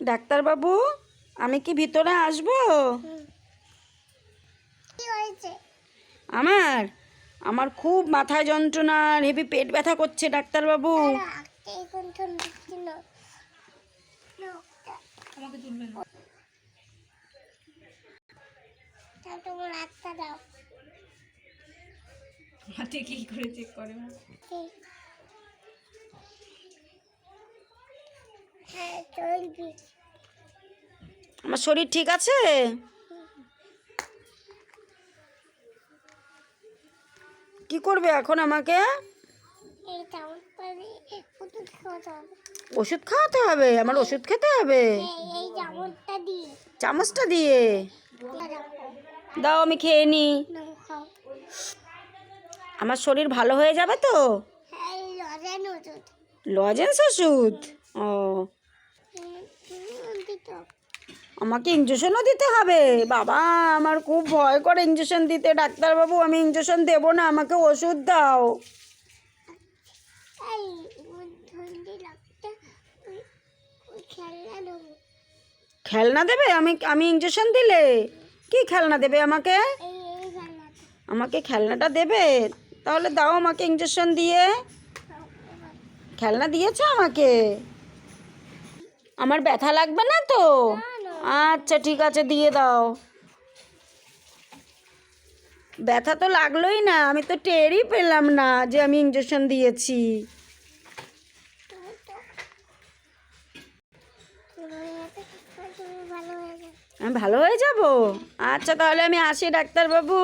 ডাক্তারবাবু আমি কি ভিতরে আসব? আমার আমার খুব মাথায় যন্ত্রণা আর হেভি পেট ব্যথা করছে ডাক্তারবাবু। হাতে কি করে চেক করে মা? ঠিক। হ্যাঁ চলবি আমার শরীর ঠিক আছে? কি করবে এখন আমাকে? ওষুধ খাওয়াতে হবে? আমার ওষুধ খেতে হবে? চামচটা দিয়ে। দাও, আমি খেয়ে খাও আমার শরীর ভালো হয়ে যাবে তো? হ্যাঁ লজেন্স ওষুধ? ও। আমাকে ইঞ্জেকশনও দিতে হবে। বাবা আমার খুব ভয় করে ইঞ্জেকশন দিতে। ডাক্তারবাবু আমি ইঞ্জেকশন দেবো না আমাকে ওষুধ দাও। খেলনা দেবে? আমি আমি ইঞ্জেকশন দিলে? কি খেলনা দেবে আমাকে? আমাকে খেলনাটা দেবে? তাহলে দাও আমাকে ইঞ্জেকশন দিয়ে। খেলনা দিয়েছে আমাকে? আমার ব্যথা লাগবে না তো? আচ্ছা ঠিক আছে, দিয়ে দাও। ব্যথা তো লাগলোই না, আমি তো টেরই পেলাম না যে আমি ইঞ্জেকশন দিয়েছি। আমি ভালো হয়ে যাব? আচ্ছা তাহলে আমি আসি, ডাক্তারবাবু।